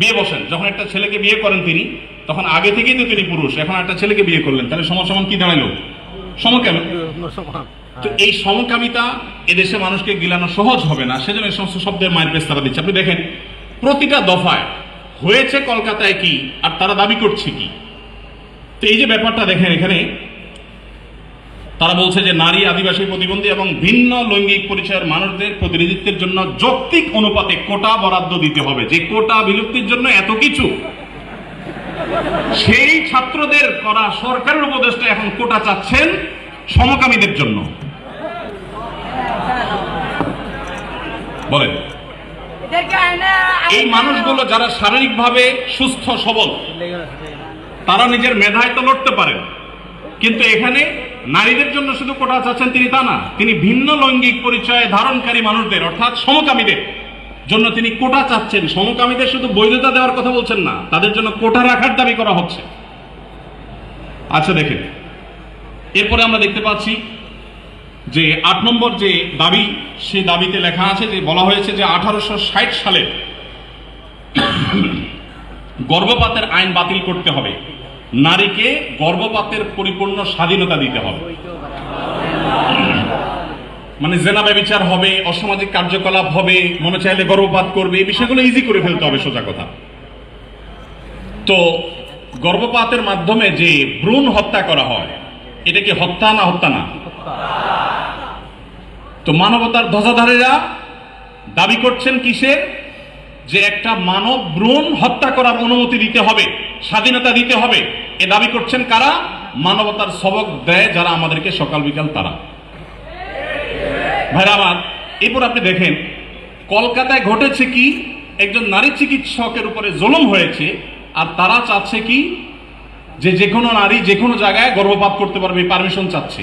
বিয়ে বসেন। যখন একটা ছেলেকে বিয়ে করেন তিনি, তখন আগে থেকেই তো তিনি পুরুষ, এখন একটা ছেলেকে বিয়ে করলেন। তাহলে সমসমান কি দাঁড়াল? সমকেন তো এই সমকামিতা এদেশে মানুষকে গিলানো সহজ হবে না, সেজন্য এই সমস্ত শব্দের মায়ের পেশ তারা দিচ্ছে। আপনি দেখেন, প্রতিটা দফায় হয়েছে কলকাতায় কি, আর তারা দাবি করছে কি? তো এই যে ব্যাপারটা দেখেন এখানে তারা বলছে যে নারী আদিবাসী প্রতিবন্ধী এবং ভিন্ন লৈঙ্গিক পরিচয়ের মানুষদের প্রতিনিধিত্বের জন্য যৌক্তিক অনুপাতে কোটা বরাদ্দ দিতে হবে। যে কোটা বিলুপ্তির জন্য এত কিছু সেই ছাত্রদের করা সরকারের উপদেষ্টা এখন কোটা চাচ্ছেন সমকামীদের জন্য। বলেন। এই মানুষগুলো যারা শারীরিকভাবে সুস্থ সবল তারা নিজের মেধায় তো লড়তে পারেন। কিন্তু এখানে নারীদের জন্য শুধু কোটা চাচ্ছেন তিনি তা না, তিনি ভিন্ন লৈঙ্গিক পরিচয় ধারণকারী মানুষদের, অর্থাৎ সমকামীদের জন্য তিনি কোটা চাচ্ছেন। সমকামীদের শুধু বৈধতা দেওয়ার কথা বলছেন না, তাদের জন্য কোটা রাখার দাবি করা হচ্ছে। আচ্ছা দেখেন। এরপরে আমরা দেখতে পাচ্ছি যে আট নম্বর যে দাবি, সে দাবিতে লেখা আছে যে, বলা হয়েছে যে আঠারোশো ষাট সালে গর্ভপাতের আইন বাতিল করতে হবে। নারীকে গর্ভপাতের পরিপূর্ণ স্বাধীনতা দিতে হবে। মানে জেনা ব্যবচার হবে, অসামাজিক কার্যকলাপ হবে, মনে চাইলে গর্ভপাত করবে, এই বিষয়গুলো ইজি করে ফেলতে হবে সোজা কথা। তো গর্ভপাতের মাধ্যমে যে ভ্রূণ হত্যা করা হয়, এটা কি হত্যা না হত্যা না? তো মানবতার ধ্বজাধারীরা দাবি করছেন কিসের যে একটা মানব ভ্রূণ হত্যা করার অনুমতি দিতে হবে, স্বাধীনতা দিতে হবে। এ দাবি করছেন কারা? মানবতার সবক দেয় যারা আমাদেরকে সকাল বিকাল তারা। ভাইরা আমার, এরপর আপনি দেখেন, কলকাতায় ঘটেছে কি? একজন নারী চিকিৎসকের উপরে জুলুম হয়েছে, আর তারা চাচ্ছে কি? যে যে কোনো নারী যে কোনো জায়গায় গর্ভপাত করতে পারবে পারমিশন চাচ্ছে।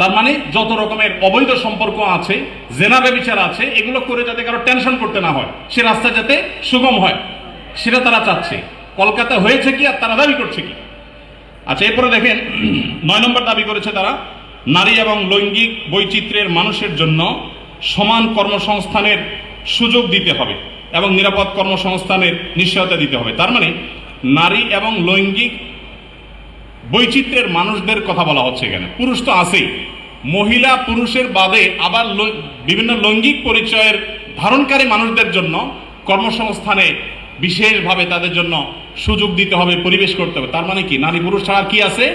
তার মানে যত রকমের অবৈধ সম্পর্ক আছে, জেনা ব্যবিচার আছে, এগুলো করে যাতে কারও টেনশন করতে না হয়, সে রাস্তা যাতে সুগম হয়, সেটা তারা চাচ্ছে। কলকাতা হয়েছে কি আর তারা দাবি করছে কি? আচ্ছা এরপরে দেখেন, নয় নম্বর দাবি করেছে তারা, নারী এবং লৈঙ্গিক বৈচিত্র্যের মানুষের জন্য সমান কর্মসংস্থানের সুযোগ দিতে হবে এবং নিরাপদ কর্মসংস্থানের নিশ্চয়তা দিতে হবে। তার মানে নারী এবং লৈঙ্গিক বৈচিত্র্যের মানুষদের কথা বলা হচ্ছে এখানে। পুরুষ তো আছেই। মহিলা পুরুষের বাদে আবার বিভিন্ন লৈঙ্গিক পরিচয়ের ধারণকারী মানুষদের জন্য কর্মসংস্থানে বিশেষভাবে তাদের জন্য সুযোগ দিতে হবে, পরিবেশ করতে হবে। তার মানে কি? নারী পুরুষ ছাড়া কি আছে?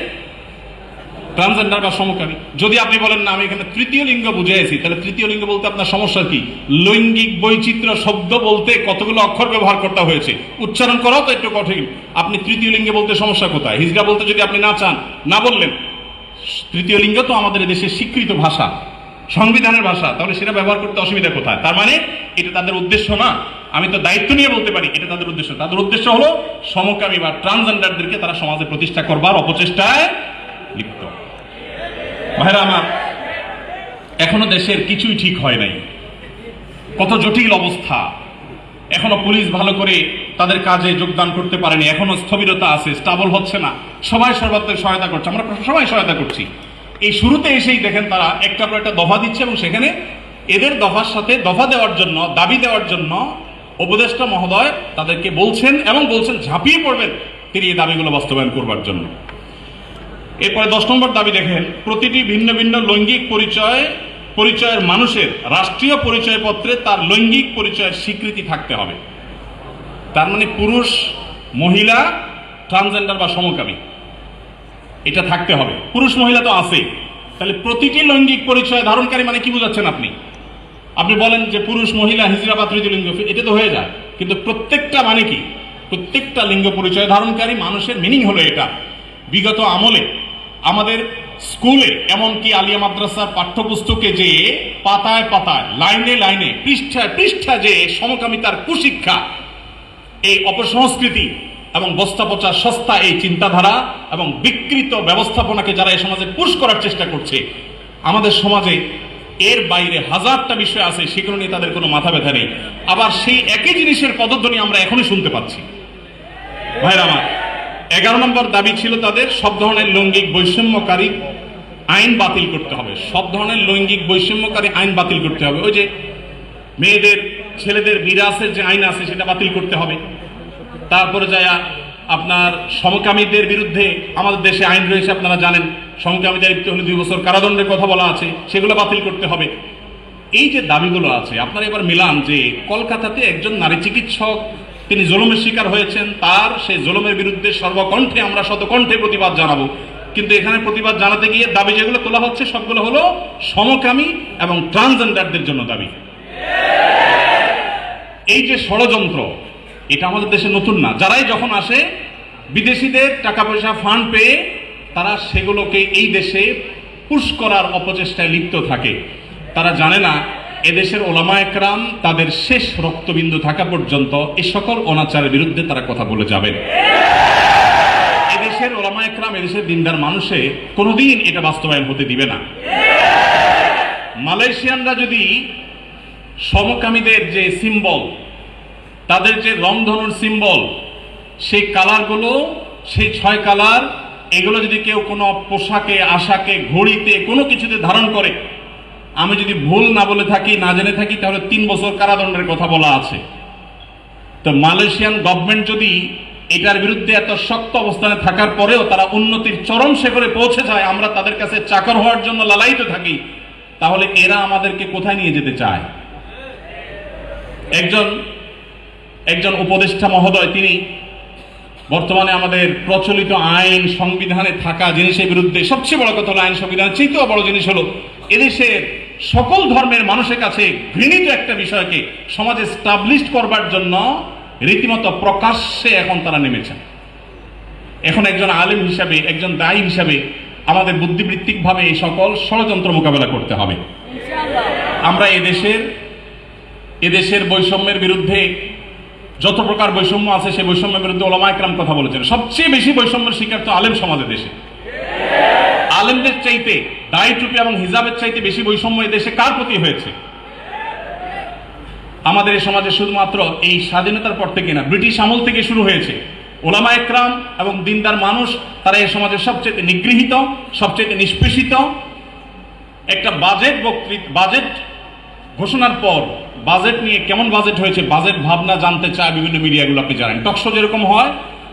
ট্রান্সজেন্ডার বা সমকামী, যদি আপনি বলেন, না, আমি এখানে তৃতীয় লিঙ্গ বুঝেছি তাহলে তৃতীয় লিঙ্গ বলতে আপনার সমস্যা কি? লৈঙ্গিক বৈচিত্র্য শব্দ বলতে কতগুলো অক্ষর ব্যবহার করতে হয়েছে? উচ্চারণ করাও তো একটু কঠিন। আপনি তৃতীয় লিঙ্গে বলতে সমস্যা কোথায়? হিজড়া বলতে যদি আপনি না চান, না বললেন, তৃতীয় লিঙ্গ তো আমাদের দেশের স্বীকৃত ভাষা, সংবিধানের ভাষা, তাহলে সেটা ব্যবহার করতে অসুবিধা কোথায়? তার মানে এটা তাদের উদ্দেশ্য না। আমি তো দায়িত্ব নিয়ে বলতে পারি, এটা তাদের উদ্দেশ্য। তাদের উদ্দেশ্য হলো সমকামী বা ট্রান্সজেন্ডারদেরকে তারা সমাজে প্রতিষ্ঠা করবার অপচেষ্টায় লিপ্ত। ভাইরা এখনও দেশের কিছুই ঠিক হয় নাই। কত জটিল অবস্থা। এখনও পুলিশ ভালো করে তাদের কাজে যোগদান করতে পারেনি। এখনও স্থবিরতা আছে, স্টাবল হচ্ছে না। সবাই সর্বাত্মক সহায়তা করছে। আমরা সবাই সহায়তা করছি। এই শুরুতে এসেই দেখেন তারা একটা পর একটা দফা দিচ্ছে এবং সেখানে এদের দফার সাথে দফা দেওয়ার জন্য, দাবি দেওয়ার জন্য উপদেষ্টা মহোদয় তাদেরকে বলছেন এবং বলছেন, ঝাঁপিয়ে পড়বেন তিনি এই দাবিগুলো বাস্তবায়ন করবার জন্য। এরপরে দশ নম্বর দাবি দেখেন, প্রতিটি ভিন্ন ভিন্ন লৈঙ্গিক পরিচয়, পরিচয়ের মানুষের রাষ্ট্রীয় পরিচয়পত্রে তার লৈঙ্গিক পরিচয়ের স্বীকৃতি থাকতে হবে। তার মানে পুরুষ, মহিলা ট্রান্সজেন্ডার বা সমকামী, এটা থাকতে হবে। পুরুষ, মহিলা তো আছে। তাহলে প্রতিটি লৈঙ্গিক পরিচয় ধারণকারী মানে কি বোঝাচ্ছেন আপনি? আপনি বলেন যে পুরুষ, মহিলা হিজড়া বা তৃতীয় এটা তো হয়ে যায়। কিন্তু প্রত্যেকটা মানে কি? প্রত্যেকটা লিঙ্গ পরিচয় ধারণকারী মানুষের মিনিং হলো এটা। বিগত আমলে আমাদের স্কুলে এমনকি আলিয়া মাদ্রাসার পাঠ্যপুস্তকে যে পাতায় পাতায়, লাইনে লাইনে, পৃষ্ঠায় পৃষ্ঠা যে সমকামিতার কুশিক্ষা, এই অপসংস্কৃতি এবং বস্তা পচা সস্তা এই চিন্তাধারা এবং বিকৃত ব্যবস্থাপনাকে যারা এই সমাজে পুশ করার চেষ্টা করছে, আমাদের সমাজে এর বাইরে হাজারটা বিষয় আছে, সেগুলো নিয়ে তাদের কোনো মাথা ব্যথা নেই। আবার সেই একই জিনিসের পদধ্বনি আমরা এখনই শুনতে পাচ্ছি। ভাইরা আমার এগারো নম্বর দাবি ছিল তাদের, সব ধরনের লৈঙ্গিক বৈষম্যকারী আইন বাতিল করতে হবে। সব ধরনের লৈঙ্গিক বৈষম্যকারী আইন বাতিল করতে হবে। ওই যে মেয়েদের, ছেলেদের বিরাসের যে আইন আছে, সেটা বাতিল করতে হবে। তারপরে যায় আপনার সমকামীদের বিরুদ্ধে আমাদের দেশে আইন রয়েছে, আপনারা জানেন, সমকামীদের লিপ্ত হলে দুই বছর কারাদণ্ডের কথা বলা আছে, সেগুলো বাতিল করতে হবে। এই যে দাবিগুলো আছে, আপনারা এবার মিলান যে কলকাতাতে একজন নারী চিকিৎসক তিনি জুলুমের শিকার হয়েছেন, তার সেই জুলুমের বিরুদ্ধে সর্বকণ্ঠে আমরা শতকণ্ঠে প্রতিবাদ জানাব। কিন্তু এখানে প্রতিবাদ জানাতে গিয়ে দাবি যেগুলো তোলা হচ্ছে, সবগুলো হলো সমকামী এবং ট্রান্সজেন্ডারদের জন্য দাবি। এই যে ষড়যন্ত্র, এটা আমাদের দেশে নতুন না। যারাই যখন আসে, বিদেশিদের টাকা পয়সা ফান্ড পেয়ে তারা সেগুলোকে এই দেশে পুশ করার অপচেষ্টায় লিপ্ত থাকে। তারা জানে না এদেশের ওলামা একরাম, তাদের শেষ রক্তবিন্দু থাকা পর্যন্ত এ সকল অনাচারের বিরুদ্ধে তারা কথা বলে যাবেন। এদেশের ওলামা একরাম, এদেশের দিনদার মানুষে কোনোদিন এটা বাস্তবায়ন হতে দিবে না। মালয়েশিয়ানরা যদি সমকামীদের যে সিম্বল তাদের যে রংধনুর সিম্বল সেই কালারগুলো, সেই ছয় কালার, এগুলো যদি কেউ কোনো পোশাকে, আশাকে, ঘড়িতে কোনো কিছুতে ধারণ করে আমি যদি ভুল না বলে থাকি, না জেনে থাকি, তাহলে তিন বছর কারাদণ্ডের কথা বলা আছে। তো মালয়েশিয়ান গভর্নমেন্ট যদি এটার বিরুদ্ধে এত শক্ত অবস্থানে থাকার পরেও তারা উন্নতির চরম শেখরে পৌঁছে যায়, আমরা তাদের কাছে চাকর হওয়ার জন্য লালায়িত থাকি, তাহলে এরা আমাদেরকে কোথায় নিয়ে যেতে চায়? একজন একজন উপদেষ্টা মহোদয়, তিনি বর্তমানে আমাদের প্রচলিত আইন সংবিধানে থাকা জিনিসের বিরুদ্ধে সবচেয়ে বড় কথা হলো আইন সংবিধানের চেয়েও বড় জিনিস হলো, এদেশের সকল ধর্মের মানুষের কাছে ঘৃণিত একটা বিষয়কে সমাজে স্টাবলিশড করবার জন্য রীতিমতো প্রকাশ্যে এখন তারা নেমেছেন। এখন একজন আলেম হিসাবে, একজন দায়ী হিসাবে আমাদের বুদ্ধিবৃত্তিকভাবে এই সকল ষড়যন্ত্র মোকাবেলা করতে হবে। আমরা এদেশের এদেশের বৈষম্যের বিরুদ্ধে যত প্রকার বৈষম্য আছে সেই বৈষম্যের বিরুদ্ধে ওলামা একরাম কথা বলেছেন। সবচেয়ে বেশি বৈষম্যের শিকার তো আলেম সমাজের দেশে। আলেমদের চাইতে, দায়ী টুপি এবং হিজাবের চাইতে বেশি বৈষম্য দেশে কার প্রতি হয়েছে? আমাদের এই সমাজে শুধুমাত্র এই স্বাধীনতার পর থেকে না, ব্রিটিশ আমল থেকে শুরু হয়েছে। ওলামা একরাম এবং দিনদার মানুষ, তারা এই সমাজের সবচেয়ে নিগৃহীত, সবচেয়ে নিষ্পেষিত। একটা বাজেট বক্তৃতা বাজেট ঘোষণার পর, বাজেট নিয়ে কেমন বাজেট হয়েছে, বাজেট ভাবনা জানতে চায় বিভিন্ন মিডিয়াগুলো, আপনি জানেন। টকশো যেরকম হয়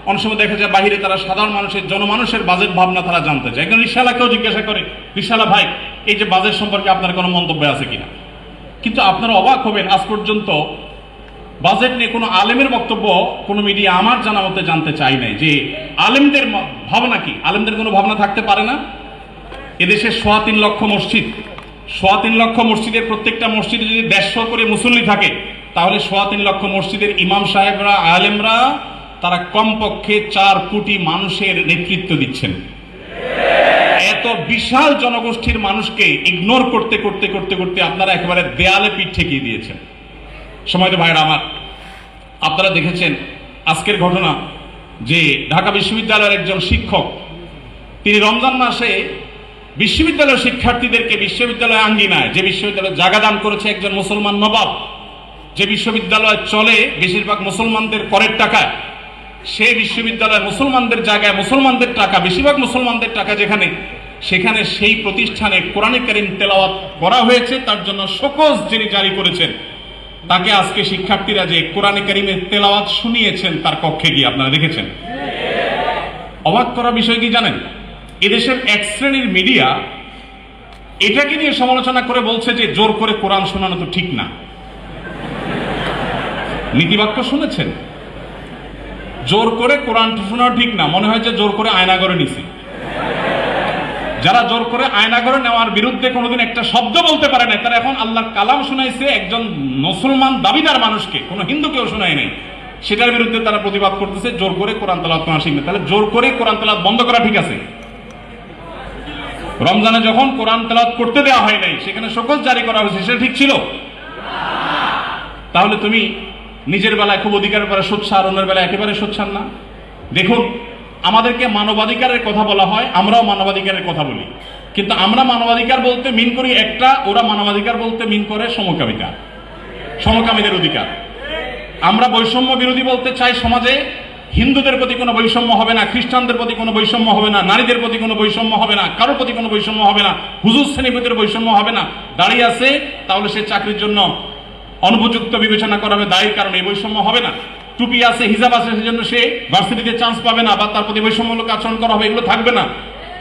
অনেক সময় দেখা যায় বাহিরে তারা সাধারণ মানুষের, জনমানুষের বাজেট ভাবনা তারা জানতে চায়। একজন রিসালাকেও জিজ্ঞাসা করে রিসালা ভাই, এই যে বাজেট সম্পর্কে আপনার কোনো মন্তব্য আছে কিনা? কিন্তু আপনারা অবাক হবেন, আজ পর্যন্ত বাজেট নিয়ে কোনো আলেমের বক্তব্য কোনো মিডিয়া আমার জানা মতে জানতে চাই নাই যে আলেমদের ভাবনা কি? আলেমদের কোনো ভাবনা থাকতে পারে না? এদেশে সোয়া তিন লক্ষ মসজিদ। সোয়া তিন লক্ষ মসজিদের প্রত্যেকটা মসজিদে যদি দেড়শো করে মুসল্লি থাকে, তাহলে সোয়া তিন লক্ষ মসজিদের ইমাম সাহেবরা, আলেমরা তারা কমপক্ষে চার কোটি মানুষের নেতৃত্ব দিচ্ছেন। এত বিশাল জনগোষ্ঠীর মানুষকে ইগনোর করতে করতে করতে করতে আপনারা একেবারে দেয়ালে পিঠ ঠেকিয়ে দিয়েছেন। সময় ভাইরা আমার। আপনারা দেখেছেন আজকের ঘটনা যে ঢাকা বিশ্ববিদ্যালয়ের একজন শিক্ষক, তিনি রমজান মাসে বিশ্ববিদ্যালয়ের শিক্ষার্থীদেরকে বিশ্ববিদ্যালয় আঙ্গিনায়, যে বিশ্ববিদ্যালয় জায়গা দান করেছে একজন মুসলমান নবাব, যে বিশ্ববিদ্যালয় চলে বেশিরভাগ মুসলমানদের করের টাকায় সেই বিশ্ববিদ্যালয় মুসলমানদের জায়গায় মুসলমানদের টাকা, বেশিরভাগ মুসলমানদের টাকা যেখানে, সেখানে সেই প্রতিষ্ঠানে কোরআনে কারিম তেলাওয়াত করা হয়েছে, তার জন্য শোকজ যিনি জারি করেছেন, তাকে আজকে শিক্ষার্থীরা যে কোরআনে কারিমের তেলাওয়াত শুনিয়েছেন, তার কক্ষে গিয়ে আপনারা দেখেছেন। অবাক করা বিষয় কি জানেন? এদেশের এক শ্রেণির মিডিয়া এটাকে নিয়ে সমালোচনা করে বলছে যে, জোর করে কোরআন শোনানো তো ঠিক না। নীতিবাক্য শুনেছেন? জোর করে কোরআন শোনানো ঠিক না, মনে হয় যে জোর করে আয়না করে নিছে। যারা জোর করে আয়না করে নেওয়ার বিরুদ্ধে কোনোদিন একটা শব্দ বলতে পারে না তারা এখন আল্লাহর কালাম শোনাইছে একজন মুসলমান দাবিদার মানুষকে, কোনো হিন্দুকেও শোনায় নাই। সেটার বিরুদ্ধে তারা প্রতিবাদ করতেছে, জোর করে কোরআন তালাত করা শিখবে। তাহলে জোর করে কোরআন তালাত বন্ধ করা ঠিক আছে। রমজানে যখন কোরআন তালাত করতে দেওয়া হয় নাই, সেখানে সকল জারি করা হয়েছে, সেটা ঠিক ছিল? তাহলে তুমি নিজের বেলায় খুব অধিকারের পরে সোচ্ছার অন্যের বেলায় একেবারে সোচ্ছার না। দেখুন, আমাদেরকে মানবাধিকারের কথা বলা হয়, আমরাও মানবাধিকারের কথা বলি। কিন্তু আমরা মানবাধিকার বলতে মিন করি একটা, ওরা মানবাধিকার বলতে মিন করে সমকামিতা, সমকামীদের অধিকার। আমরা বৈষম্য বিরোধী বলতে চাই সমাজে, হিন্দুদের প্রতি কোনো বৈষম্য হবে না, খ্রিস্টানদের প্রতি কোনো বৈষম্য হবে না, নারীদের প্রতি কোনো বৈষম্য হবে না, কারোর প্রতি কোনো বৈষম্য হবে না, হুজুর শ্রেণির প্রতি বৈষম্য হবে না। দাঁড়িয়ে আছে, তাহলে সে চাকরির জন্য অনুপযুক্ত বিবেচনা করা হবে দায়ের কারণে এই বৈষম্য হবে না। টুপি আছে, হিজাব আছে, সেজন্য সে ভার্সিটিতে চান্স পাবে না বা তার প্রতি বৈষম্যমূলক আচরণ করা হবে, এগুলো থাকবে না।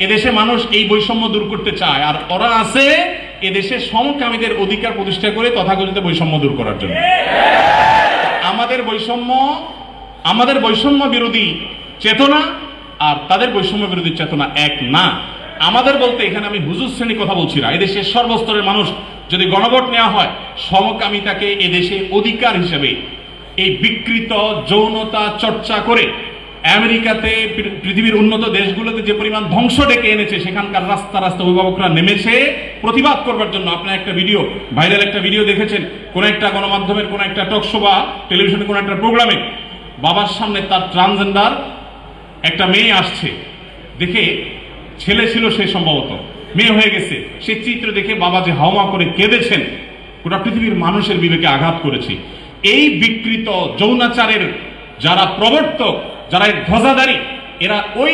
এদেশে মানুষ এই বৈষম্য দূর করতে চায় আর ওরা আছে এদেশে সমকামীদের অধিকার প্রতিষ্ঠা করে তথাকথিত বৈষম্য দূর করার জন্য। আমাদের বৈষম্য আমাদের বৈষম্য বিরোধী চেতনা আর তাদের বৈষম্য বিরোধী চেতনা এক না। আমাদের বলতে এখানে আমি হুজুর শ্রেণি কথা বলছি না। এদেশের সর্বস্তরের মানুষ যদি গণভোট নেওয়া হয় সমকামিতাকে এদেশে অধিকার হিসেবে এই বিকৃত যৌনতা চর্চা করে আমেরিকাতে পৃথিবীর উন্নত দেশগুলোতে যে পরিমাণ ধ্বংস ডেকে এনেছে, সেখানকার রাস্তা রাস্তা অভিভাবকরা নেমেছে। প্রতিবাদ করবার জন্য আপনার একটা ভিডিও, ভাইরাল একটা ভিডিও দেখেছেন। কোন একটা গণমাধ্যমের কোন একটা টকশো বা টেলিভিশনে কোন একটা প্রোগ্রামে বাবার সামনে তার ট্রান্সজেন্ডার একটা মেয়ে আসছে। দেখে ছেলে ছিল সে সম্ভবত। মেয়ে হয়ে গেছে। সে চিত্র দেখে বাবা যে হাওমা করে কেঁদেছেন, গোটা পৃথিবীর মানুষের বিবেকে আঘাত করেছে। এই বিকৃত যৌনাচারের যারা প্রবর্তক, যারা এর ধ্বজাদারী এরা ওই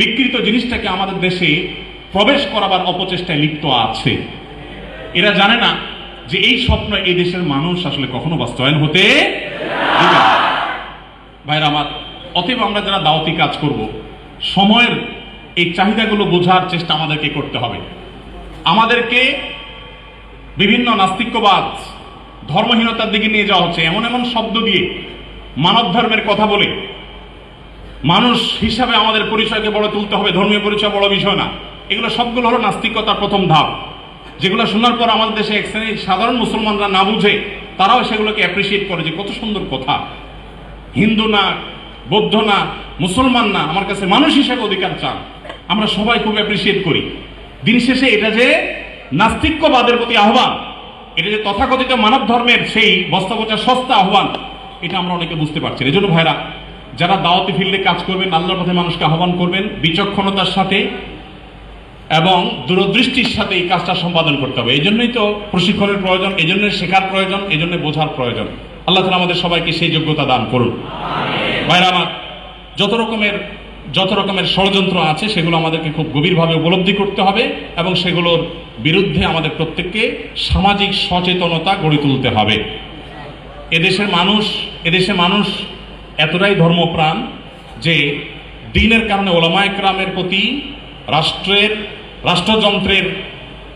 বিকৃত জিনিসটাকে আমাদের দেশে প্রবেশ করাবার অপচেষ্টায় লিপ্ত আছে। এরা জানে না যে এই স্বপ্ন এই দেশের মানুষ আসলে কখনো বাস্তবায়ন হতে ভাইরা আমার, অতএব আমরা যারা দাওয়াতি কাজ করব, সময়ের এই চাহিদাগুলো বোঝার চেষ্টা আমাদেরকে করতে হবে। আমাদেরকে বিভিন্ন নাস্তিক্যবাদ, ধর্মহীনতার দিকে নিয়ে যাওয়া হচ্ছে। এমন এমন শব্দ দিয়ে মানব ধর্মের কথা বলে মানুষ হিসাবে আমাদের পরিচয়কে বড় তুলতে হবে, ধর্মীয় পরিচয় বড় বিষয় না। এগুলো সবগুলো হলো নাস্তিকতার প্রথম ধাপ। যেগুলো শোনার পর আমাদের দেশে এক শ্রেণির সাধারণ মুসলমানরা না বুঝে, তারাও সেগুলোকে অ্যাপ্রিসিয়েট করে যে কত সুন্দর কথা। হিন্দু না বৌদ্ধ না, মুসলমান না, আমার কাছে মানুষ হিসেবে অধিকার চান। আমরা সবাই খুব অ্যাপ্রিসিয়েট করি। দিন শেষে এটা যে নাস্তিক্যবাদের প্রতি আহ্বান, এটা যে তথাকথিত মানব ধর্মের সেই বস্তাপচা সস্তা আহ্বান, এটা আমরা অনেকে বুঝতে পারছি। এই জন্য ভাইরা, যারা দাওয়াতি ফিল্ডে কাজ করবেন, আল্লাহর পথে মানুষকে আহ্বান করবেন, বিচক্ষণতার সাথে এবং দূরদৃষ্টির সাথে এই কাজটা সম্পাদন করতে হবে। এই জন্যই তো প্রশিক্ষণের প্রয়োজন, এই জন্য শেখার প্রয়োজন, এই জন্য বোঝার প্রয়োজন। আল্লাহ তালা আমাদের সবাইকে সেই যোগ্যতা দান করুন। ভাইরা আমার, যত রকমের যত রকমের ষড়যন্ত্র আছে, সেগুলো আমাদেরকে খুব গভীরভাবে উপলব্ধি করতে হবে এবং সেগুলোর বিরুদ্ধে আমাদের প্রত্যেককে সামাজিক সচেতনতা গড়ে তুলতে হবে। এদেশের মানুষ এদেশের মানুষ এতটাই ধর্মপ্রাণ যে দিনের কারণে ওলামায় ক্রামের প্রতি রাষ্ট্রের, রাষ্ট্রযন্ত্রের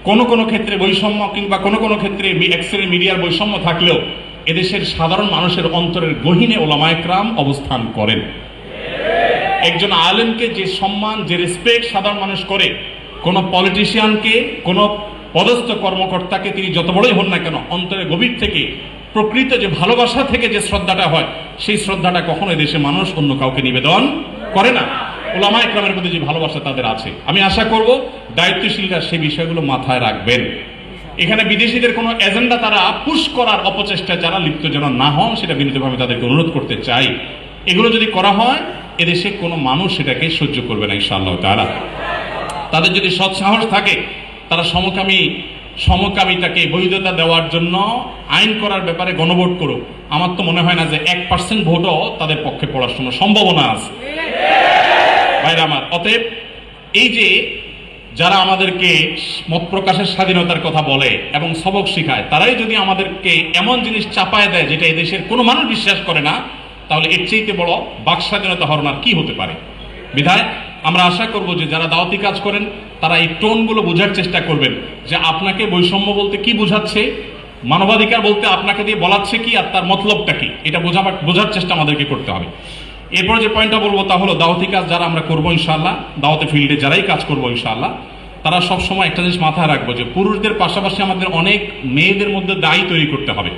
কোনো কোনো ক্ষেত্রে বৈষম্য কিংবা কোনো কোনো ক্ষেত্রে এক্সরে মিডিয়ার বৈষম্য থাকলেও এদেশের সাধারণ মানুষের অন্তরের গহীনে ওলামায় ক্রাম অবস্থান করেন। একজন আলেমকে যে সম্মান, যে রেসপেক্ট সাধারণ মানুষ করে, কোনো পলিটিশিয়ানকে কোনো পদস্থ কর্মকর্তাকে তিনি যত বড়ই হন না কেন, অন্তরের গভীর থেকে, প্রকৃত যে ভালোবাসা থেকে যে শ্রদ্ধাটা হয়, সেই শ্রদ্ধাটা কখনো দেশে মানুষ অন্য কাউকে নিবেদন করে না। ওলামা ইকরামের প্রতি যে ভালোবাসা তাদের আছে। আমি আশা করব দায়িত্বশীলরা সেই বিষয়গুলো মাথায় রাখবেন। এখানে বিদেশিদের কোনো এজেন্ডা তারা পুশ করার অপচেষ্টা যারা লিপ্ত যেন না হন, সেটা বিনীতভাবে তাদেরকে অনুরোধ করতে চাই। এগুলো যদি করা হয়, এদেশে কোনো মানুষ সেটাকে সহ্য করবে না, ইনশাআল্লাহ তারা তাদের যদি সৎ সাহস থাকে, তারা সমকামী, সমকামিতাকে বৈধতা দেওয়ার জন্য আইন করার ব্যাপারে গণভোট করুক। আমার তো মনে হয় না যে এক পার্সেন্ট ভোটও তাদের পক্ষে পড়ার সম্ভাবনা আছে। ভাইরা আমার, অতএব এই যে যারা আমাদেরকে মত প্রকাশের স্বাধীনতার কথা বলে এবং সবক শিখায়, তারাই যদি আমাদেরকে এমন জিনিস চাপায় দেয় যেটা এদেশের কোনো মানুষ বিশ্বাস করে না, তাহলে এর চেয়েতে বড় বাক স্বাধীনতা হরণার কি হতে পারে? বিধায়, আমরা আশা করব যে যারা দাওয়াতি কাজ করেন, তারা এই টোনগুলো বোঝার চেষ্টা করবেন যে আপনাকে বৈষম্য বলতে কি বোঝাচ্ছে, মানবাধিকার বলতে আপনাকে দিয়ে বলাচ্ছে কি আর তার মতলবটা কি? এটা বোঝাবার, বোঝার চেষ্টা আমাদেরকে করতে হবে। এরপরে যে পয়েন্টটা বলব তা হলো দাওয়াতি কাজ যারা আমরা করব ইনশাল্লাহ দাওয়াতি ফিল্ডে যারাই কাজ করব ইনশাল্লাহ তারা সব সময় একটা জিনিস মাথায় রাখব যে পুরুষদের পাশাপাশি আমাদের অনেক মেয়েদের মধ্যে দায়ী তৈরি করতে হবে।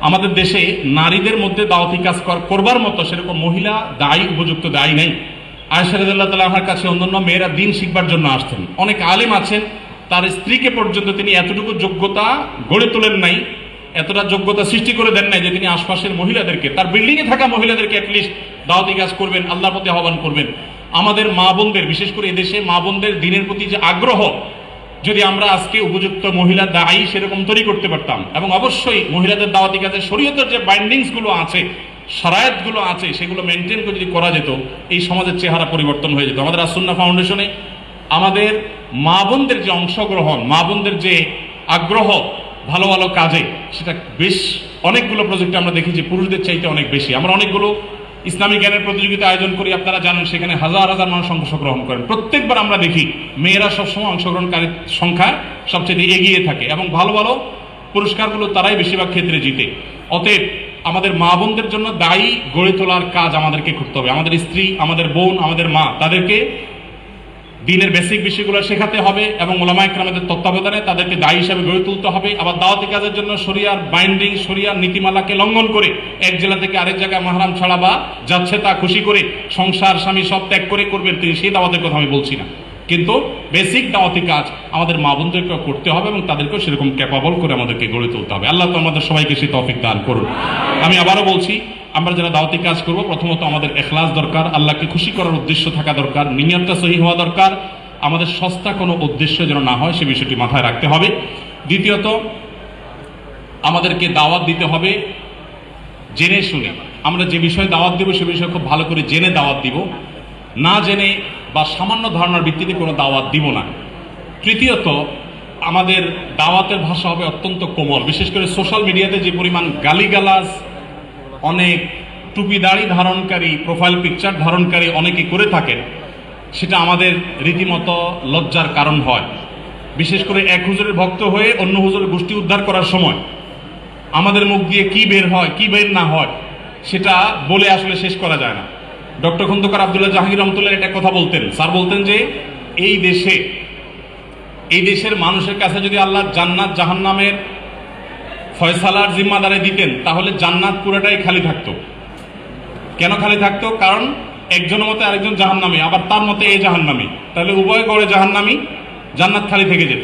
আমাদের দেশে নারীদের মধ্যে দাওয়াতি কাজ কর- করবার মতো সেরকম মহিলা দায়ী, উপযুক্ত দায়ী নেই। আয়সারদুল্লাহ তালা আমার কাছে অন্যান্য মেয়েরা দিন শিখবার জন্য আসতেন অনেক আলেম আছেন, তার স্ত্রীকে পর্যন্ত তিনি এতটুকু যোগ্যতা গড়ে তোলেন নাই এতটা যোগ্যতা সৃষ্টি করে দেন নাই যে তিনি আশপাশের মহিলাদেরকে, তার বিল্ডিং এ থাকা মহিলাদেরকে অ্যাটলিস্ট দাওয়াতি কাজ করবেন, আল্লাহর প্রতি আহ্বান করবেন। আমাদের মা বোনদের, বিশেষ করে এদেশে মা বোনদের দিনের প্রতি যে আগ্রহ, যদি আমরা আজকে উপযুক্ত মহিলা দায়ী সেরকম তৈরি করতে পারতাম, এবং অবশ্যই মহিলাদের দাওয়াতি কাজে শরীয়তের যে বাইন্ডিংসগুলো আছে সারায়াতগুলো আছে, সেগুলো মেনটেন করে যদি করা যেত, এই সমাজের চেহারা পরিবর্তন হয়ে যেত। আমাদের আসন্না ফাউন্ডেশনে আমাদের মা বোনদের যে অংশগ্রহণ, মা বোনদের যে আগ্রহ ভালো ভালো কাজে, সেটা বেশ, অনেকগুলো প্রজেক্টে আমরা দেখি যে পুরুষদের চাইতে অনেক বেশি। আমরা অনেকগুলো ইসলামী জ্ঞানের প্রতিযোগিতা আয়োজন করি, আপনারা জানেন, সেখানে হাজার হাজার মানুষ অংশগ্রহণ করেন। প্রত্যেকবার আমরা দেখি, মেয়েরা সবসময় অংশগ্রহণকারীর সংখ্যা সবচেয়ে এগিয়ে থাকে এবং ভালো ভালো পুরস্কারগুলো তারাই বেশিরভাগ ক্ষেত্রে জিতে। অতএব, আমাদের মা বোনদের জন্য দায়ী গড়ে তোলার কাজ আমাদেরকে করতে হবে। আমাদের স্ত্রী, আমাদের বোন, আমাদের মা, তাদেরকে দিনের বেসিক বিষয়গুলো শেখাতে হবে এবং ওলামা একরামের তত্ত্বাবধানে তাদেরকে দায়ী হিসাবে গড়ে তুলতে হবে। আবার দাওয়াতি কাজের জন্য শরিয়ার বাইন্ডিং শরিয়ার নীতিমালাকে লঙ্ঘন করে এক জেলা থেকে আরেক জায়গায় মাহারাম ছাড়া বা যাচ্ছে তা খুশি করে সংসার, স্বামী সব ত্যাগ করে করবেন তিনি, সেই দাওয়াতের কথা আমি বলছি না। কিন্তু বেসিক দাওয়াতি কাজ আমাদের মা বোনদেরকে করতে হবে এবং তাদেরকেও সেরকম ক্যাপাবল করে আমাদেরকে গড়ে তুলতে হবে। আল্লাহ তো আমাদের সবাইকে সেই তফিক দান করুন। আমি আবারও বলছি আমরা যারা দাওয়াতি কাজ করব, প্রথমত আমাদের এখলাস দরকার, আল্লাহকে খুশি করার উদ্দেশ্য থাকা দরকার, নিয়তটা সহি হওয়া দরকার, আমাদের সস্তা কোনো উদ্দেশ্য যেন না হয়, সে বিষয়টি মাথায় রাখতে হবে। দ্বিতীয়ত, আমাদেরকে দাওয়াত দিতে হবে জেনে শুনে। আমরা যে বিষয়ে দাওয়াত দেব, সে বিষয়ে খুব ভালো করে জেনে দাওয়াত দিব। না জেনে বা সামান্য ধারণার ভিত্তিতে কোনো দাওয়াত দিব না। তৃতীয়ত, আমাদের দাওয়াতের ভাষা হবে অত্যন্ত কোমল। বিশেষ করে সোশ্যাল মিডিয়াতে যে পরিমাণ গালিগালাজ অনেক টুপি দাড়ি ধারণকারী প্রোফাইল পিকচার ধারণকারী অনেকে করে থাকেন। সেটা আমাদের রীতিমতো লজ্জার কারণ হয়। বিশেষ করে এক হুজুরের ভক্ত হয়ে অন্য হুজুরের গোষ্ঠী উদ্ধার করার সময়। আমাদের মুখ দিয়ে কি বের হয়, কি বের না হয়, সেটা বলে আসলে শেষ করা যায় না। ডক্টর খন্দকার আবদুল্লাহ জাহাঙ্গীর রহমতুল্লাহ একটা কথা বলতেন। স্যার বলতেন যে, এই দেশে, এই দেশের মানুষের কাছে যদি আল্লাহ জান্নাত জাহান্নামের ফয়সালার জিম্মাদারে দিতেন, তাহলে জান্নাত পুরোটাই খালি থাকতো। কেন খালি থাকতো? কারণ একজনের মতে আরেকজন জাহান্নামী, আবার তার মতে এ জাহান্নামী। তাহলে উভয় গড়ে জাহান্নামী, জান্নাত খালি থেকে যেত।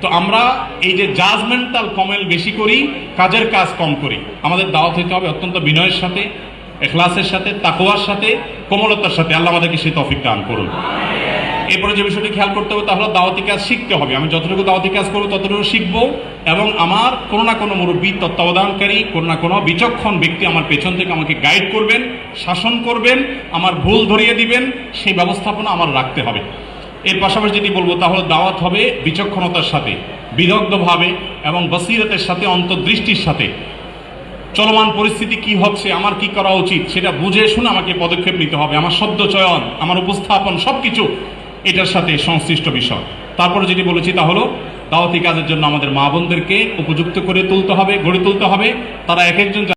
তো আমরা এই যে জাজমেন্টাল কমেল বেশি করি, কাজের কাজ কম করি। আমাদের দাওয়াত হইতে হবে অত্যন্ত বিনয়ের সাথে, এখলাসের সাথে তাকোয়ার সাথে, কোমলতার সাথে। আল্লাহ আমাদেরকে সেই তফিক দান করুন। এরপরে যে বিষয়টি খেয়াল করতে হবে তাহলে দাওয়াতি কাজ শিখতে হবে। আমি যতটুকু দাওয়াতি কাজ করব, ততটুকু শিখব এবং আমার কোনো না কোনো মুরব্বী তত্ত্বাবধানকারী, কোনো না কোনো বিচক্ষণ ব্যক্তি আমার পেছন থেকে আমাকে গাইড করবেন, শাসন করবেন, আমার ভুল ধরিয়ে দিবেন, সেই ব্যবস্থাপনা আমার রাখতে হবে। এর পাশাপাশি যেটি বলব তাহলে দাওয়াত হবে বিচক্ষণতার সাথে, বিদগ্ধভাবে এবং বসিরতের সাথে, অন্তর্দৃষ্টির সাথে। চলমান পরিস্থিতি কি হচ্ছে, আমার কি করা উচিত, সেটা বুঝে শুনে আমাকে পদক্ষেপ নিতে হবে। আমার শব্দ চয়ন আমার উপস্থাপন, সবকিছু এটার সাথে সংশ্লিষ্ট বিষয়। তারপরে যেটি বলেছি তা হলো, দাওয়াতি কাজের জন্য আমাদের মা বোনদেরকে উপযুক্ত করে তুলতে হবে, গড়ে তুলতে হবে। তারা এক একজন